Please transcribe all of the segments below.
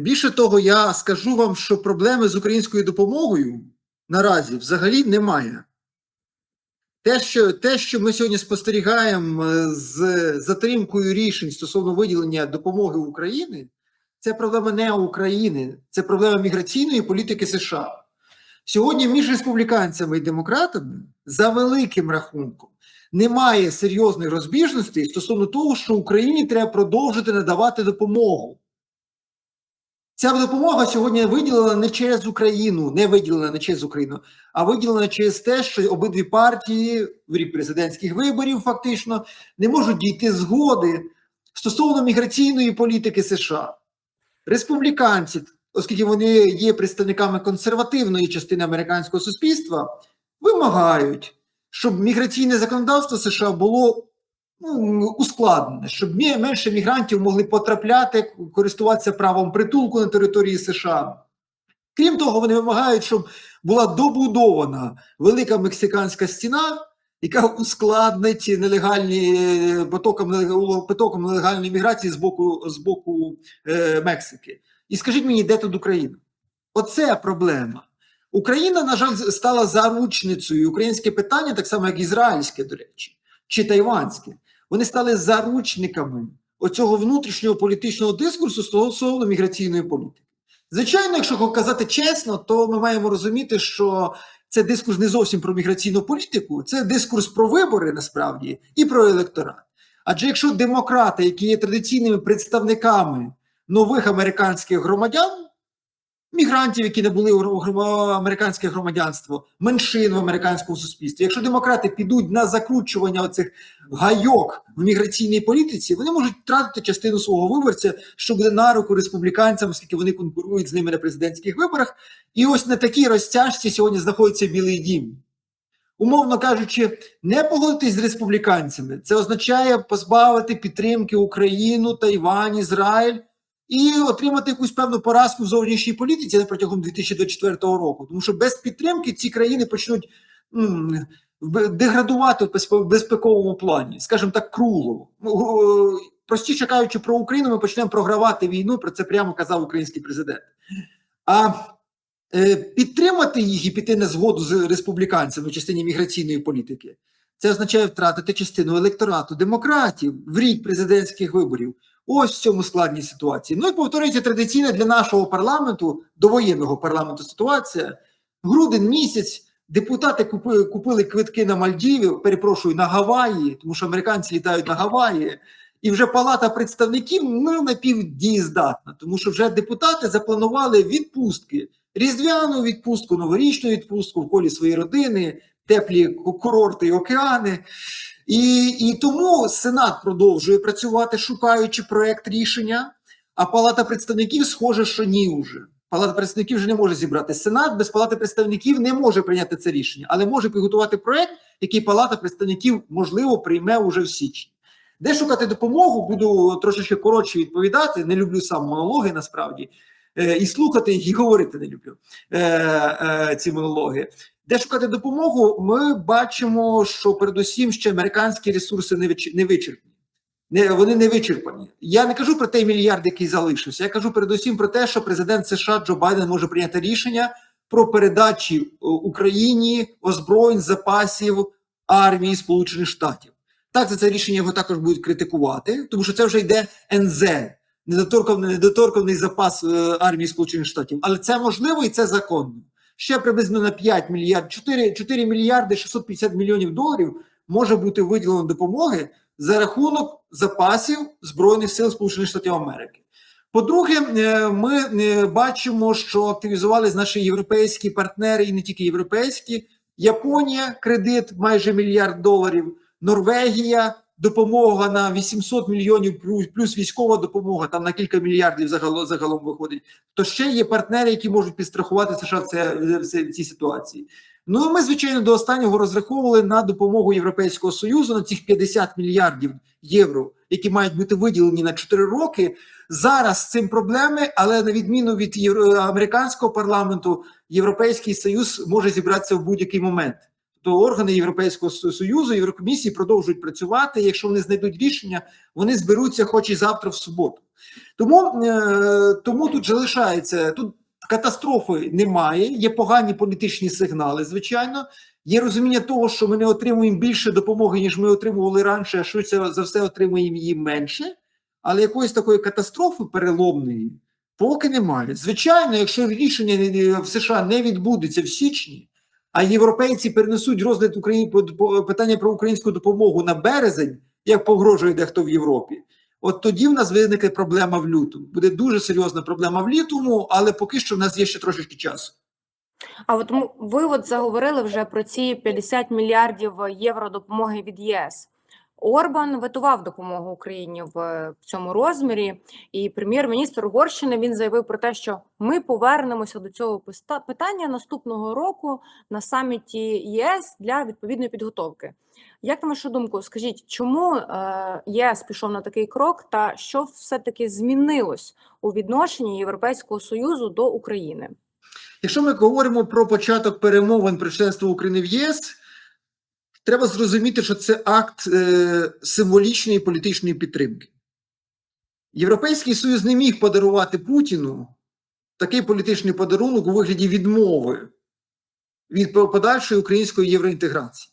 Більше того, я скажу вам, що проблеми з українською допомогою наразі взагалі немає. Те, що те, що ми сьогодні спостерігаємо е, з затримкою рішень стосовно виділення допомоги України, це проблема не України, це проблема міграційної політики США. Сьогодні між республіканцями і демократами за великим рахунком немає серйозної розбіжності стосовно того, що Україні треба продовжити надавати допомогу. Ця допомога сьогодні виділена не через Україну, не виділена не через Україну, а виділена через те, що обидві партії в рік президентських виборів фактично не можуть дійти згоди стосовно міграційної політики США. Республіканці, оскільки вони є представниками консервативної частини американського суспільства, вимагають, щоб міграційне законодавство США було ну, ускладнене, щоб менше мігрантів могли потрапляти, користуватися правом притулку на території США. Крім того, вони вимагають, щоб була добудована велика мексиканська стіна, яка ускладнить нелегальні потоком, потоком нелегальної міграції з боку з боку е, Мексики. І скажіть мені, де тут Україна? Оце проблема. Україна, на жаль, стала заручницею. Українське питання, так само як ізраїльське, до речі, чи тайванське, вони стали заручниками оцього внутрішнього політичного дискурсу стосовно міграційної політики. Звичайно, якщо казати чесно, то ми маємо розуміти, що це дискурс не зовсім про міграційну політику, це дискурс про вибори насправді і про електорат. Адже якщо демократи, які є традиційними представниками нових американських громадян, мігрантів, які не були американське громадянство, меншин в американському суспільстві. Якщо демократи підуть на закручування оцих гайок в міграційній політиці, вони можуть втратити частину свого виборця, що буде на руку республіканцям, оскільки вони конкурують з ними на президентських виборах. І ось на такій розтяжці сьогодні знаходиться Білий Дім. Умовно кажучи, не погодитись з республіканцями. Це означає позбавити підтримки Україну, Тайвань, Ізраїль і отримати якусь певну поразку в зовнішній політиці протягом 2024 року. Тому що без підтримки ці країни почнуть м, деградувати в безпековому плані, скажімо так, кругло. Ну, простіше кажучи, про Україну ми почнемо програвати війну. Про це прямо казав український президент. А е, підтримати їх і піти на згоду з республіканцями в частині міграційної політики. Це означає втратити частину електорату демократів в рік президентських виборів. Ось в цьому складній ситуації. Ну і повторюється традиційна для нашого парламенту, довоєнного парламенту ситуація. Грудень місяць депутати купили, купили квитки на Мальдіві, перепрошую, на Гаваї, тому що американці літають на Гаваї. І вже Палата представників ну, напівдієздатна, тому що вже депутати запланували відпустки, різдвяну відпустку, новорічну відпустку в колі своєї родини, теплі курорти і океани. І і тому Сенат продовжує працювати, шукаючи проект рішення. А Палата представників схоже, що ні вже. Палата представників вже не може зібрати. Сенат без Палати представників не може прийняти це рішення, але може підготувати проект, який Палата представників можливо прийме уже в січні. Де шукати допомогу, буду трошечки коротше відповідати. Не люблю сам монологи насправді. Е, і слухати, і говорити не люблю е, е, ці монологи. Де шукати допомогу, ми бачимо, що передусім ще американські ресурси не вичерпні. Не, Вони не вичерпані. Я не кажу про той мільярд, який залишився. Я кажу передусім про те, що президент США Джо Байден може прийняти рішення про передачі е, Україні озброєнь запасів армії Сполучених Штатів. Так, за це рішення його також будуть критикувати, тому що це вже йде НЗ, недоторканий, недоторканий запас е, армії Сполучених Штатів. Але це можливо і це законно ще приблизно на 5 мільярдів, 4, 4 мільярди 650 мільйонів доларів може бути виділено допомоги за рахунок запасів Збройних сил Сполучених Штатів Америки. По-друге, е, ми е, бачимо, що активізувались наші європейські партнери, і не тільки європейські, Японія, кредит майже мільярд доларів, Норвегія, допомога на 800 мільйонів, плюс, військова допомога, там на кілька мільярдів загалом загалом виходить. То ще є партнери, які можуть підстрахувати США в, це, в цій ситуації. Ну ми, звичайно, до останнього розраховували на допомогу Європейського Союзу на цих 50 мільярдів євро, які мають бути виділені на 4 роки. Зараз з цим проблеми, але на відміну від американського парламенту, Європейський Союз може зібратися в будь-який момент. То органи Європейського Союзу, Єврокомісії продовжують працювати. Якщо вони знайдуть рішення, вони зберуться хоч і завтра в суботу. Тому, е, тому тут же лишається тут катастрофи немає, є погані політичні сигнали, звичайно. Є розуміння того, що ми не отримуємо більше допомоги, ніж ми отримували раніше, а швидше за все отримуємо її менше. Але якоїсь такої катастрофи переломної поки немає. Звичайно, якщо рішення в США не відбудеться в січні, а європейці перенесуть розгляд України питання про українську допомогу на березень, як погрожує дехто в Європі. От тоді в нас виникне проблема в лютому. Буде дуже серйозна проблема в лютому, але поки що в нас є ще трошечки часу. А от ви от заговорили вже про ці 50 мільярдів євро допомоги від ЄС. Орбан ветував допомогу Україні в е, цьому розмірі, і прем'єр-міністр Угорщини він заявив про те, що ми повернемося до цього питання наступного року на саміті ЄС для відповідної підготовки. Як на вашу думку, скажіть, чому е, ЄС пішов на такий крок, та що все-таки змінилось у відношенні Європейського союзу до України? Якщо ми говоримо про початок перемовин про членство України в ЄС, треба зрозуміти, що це акт е, символічної політичної підтримки. Європейський Союз не міг подарувати Путіну такий політичний подарунок у вигляді відмови від подальшої української євроінтеграції.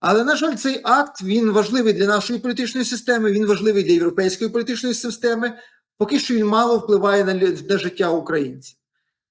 Але, на жаль, цей акт він важливий для нашої політичної системи, він важливий для європейської політичної системи. Поки що він мало впливає на, на життя українців.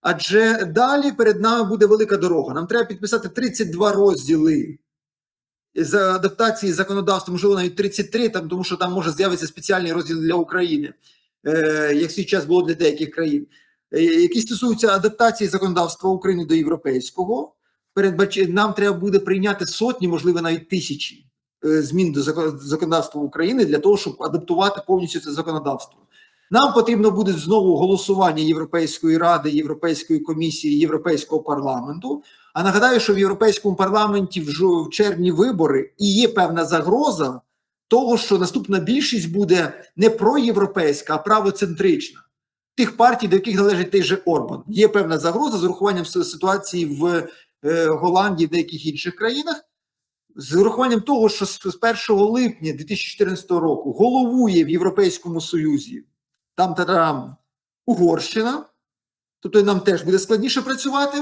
Адже далі перед нами буде велика дорога. Нам треба підписати 32 розділи за адаптації законодавства, можливо, навіть 33, там, тому що там може з'явитися спеціальний розділ для України, е, як свій час було для деяких країн, е, які стосуються адаптації законодавства України до європейського. Передбач... Нам треба буде прийняти сотні, можливо, навіть тисячі е, змін до законодавства України для того, щоб адаптувати повністю це законодавство. Нам потрібно буде знову голосування Європейської ради, Європейської комісії, Європейського парламенту. А нагадаю, що в Європейському парламенті в, червні вибори і є певна загроза того, що наступна більшість буде не проєвропейська, а правоцентрична. Тих партій, до яких належить той же Орбан. Є певна загроза з урахуванням ситуації в е, Голландії, в деяких інших країнах. З урахуванням того, що з з 1 липня 2014 року головує в Європейському Союзі там там Угорщина, тобто нам теж буде складніше працювати.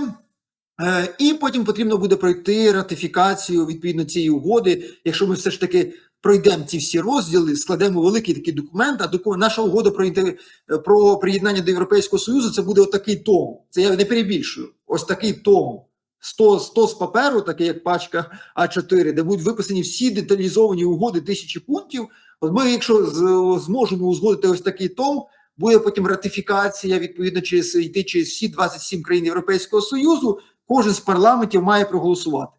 Е, І потім потрібно буде пройти ратифікацію відповідно цієї угоди. Якщо ми все ж таки пройдемо ці всі розділи, складемо великий такий документ. А документ, наша угода про, про приєднання до Європейського Союзу це буде отакий том. Це я не перебільшую. Ось такий том. 100, 100 з паперу, такий як пачка А4, де будуть виписані всі деталізовані угоди тисячі пунктів. От ми, якщо зможемо узгодити ось такий том, буде потім ратифікація, відповідно, через йти через всі 27 країн Європейського Союзу. Кожен з парламентів має проголосувати.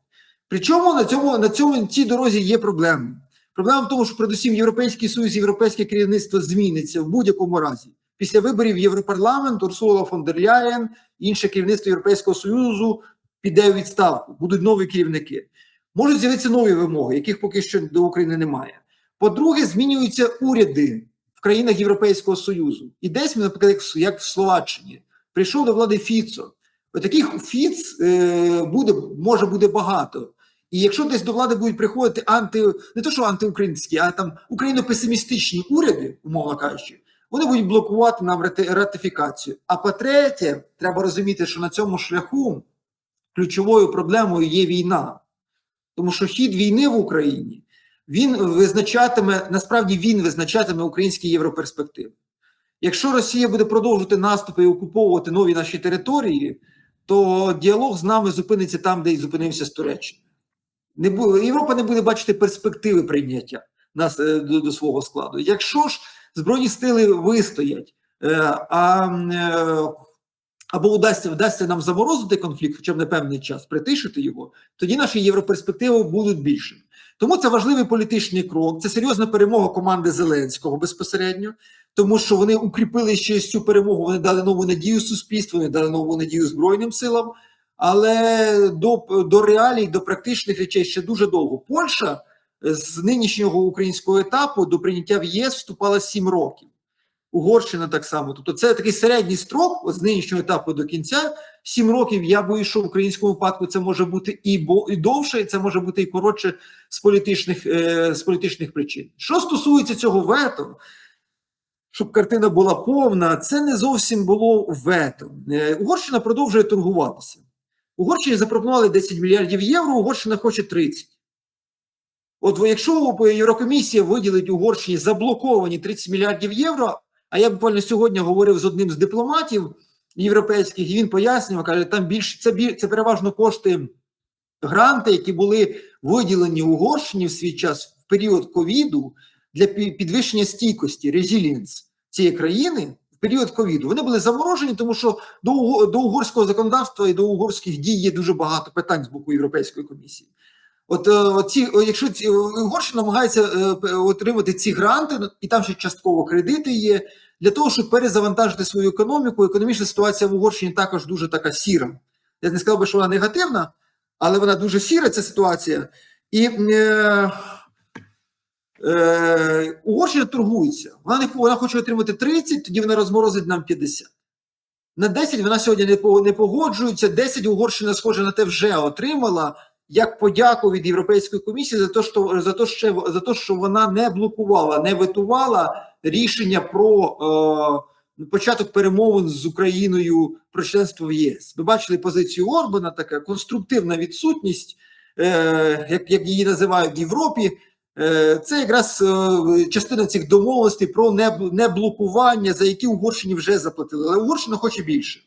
Причому на цьому на цьому цій дорозі є проблеми. Проблема в тому, що передусім Європейський Союз, європейське керівництво зміниться в будь-якому разі. Після виборів Європарламент Урсула фон дер Ляєн, інше керівництво Європейського Союзу піде у відставку, будуть нові керівники. Можуть з'явитися нові вимоги, яких поки що до України немає. По-друге, змінюються уряди в країнах Європейського Союзу. І десь, наприклад, як в Словаччині, прийшов до влади Фіцо. Таких Фіц е, буде, може буде багато. І якщо десь до влади будуть приходити анти, не то що антиукраїнські, а там україно-песимістичні уряди, умовно кажучи, вони будуть блокувати нам рати- ратифікацію. А по-третє, треба розуміти, що на цьому шляху ключовою проблемою є війна. Тому що хід війни в Україні він визначатиме, насправді він визначатиме українські європерспективи. Якщо Росія буде продовжувати наступи і окуповувати нові наші території, то діалог з нами зупиниться там, де й зупинився з Туреччиною. Не бу... Європа не буде бачити перспективи прийняття нас е, до, до свого складу. Якщо ж збройні сили вистоять, е, а, е, або вдасться, вдасться нам заморозити конфлікт, хоча б на певний час, притишити його, тоді наші європерспективи будуть більшими. Тому це важливий політичний крок, це серйозна перемога команди Зеленського безпосередньо, тому що вони укріпили ще цю перемогу, вони дали нову надію суспільству, вони дали нову надію Збройним силам. Але до, до реалій, до практичних речей ще дуже довго. Польща з нинішнього українського етапу до прийняття в ЄС вступала 7 років. Угорщина так само. Тобто це такий середній строк з нинішнього етапу до кінця. Сім років я боюсь, що в українському випадку це може бути і, бо, і довше, і це може бути і коротше з політичних, е, з політичних причин. Що стосується цього вето, щоб картина була повна, це не зовсім було вето. Е, Угорщина продовжує торгуватися. Угорщині запропонували 10 мільярдів євро, Угорщина хоче 30. От якщо Єврокомісія виділить Угорщині заблоковані 30 мільярдів євро, а я буквально сьогодні говорив з одним з дипломатів європейських, і він пояснював, каже, там більше це, біль- це переважно кошти гранти, які були виділені Угорщині в свій час в період ковіду для підвищення стійкості, resilience цієї країни період ковіду. Вони були заморожені, тому що до, до угорського законодавства і до угорських дій є дуже багато питань з боку Європейської комісії. От, е, оці, о, якщо ці, Угорщина намагається е, отримати ці гранти, ну, і там ще частково кредити є, для того, щоб перезавантажити свою економіку. Економічна ситуація в Угорщині також дуже така сіра. Я не сказав би, що вона негативна, але вона дуже сіра, ця ситуація. І е, е, Угорщина торгується. Вона, не, вона хоче отримати 30, тоді вона розморозить нам 50. На 10 вона сьогодні не погоджується. 10 Угорщина, схоже на те, вже отримала як подяку від Європейської комісії за те, що, за те, що, за те, що вона не блокувала, не ветувала рішення про е, початок перемовин з Україною про членство в ЄС. Ви бачили позицію Орбана, така конструктивна відсутність, е, як, як її називають в Європі. Е, Це якраз е, частина цих домовленостей про не- неблокування, за які Угорщині вже заплатили. Але Угорщина хоче більше.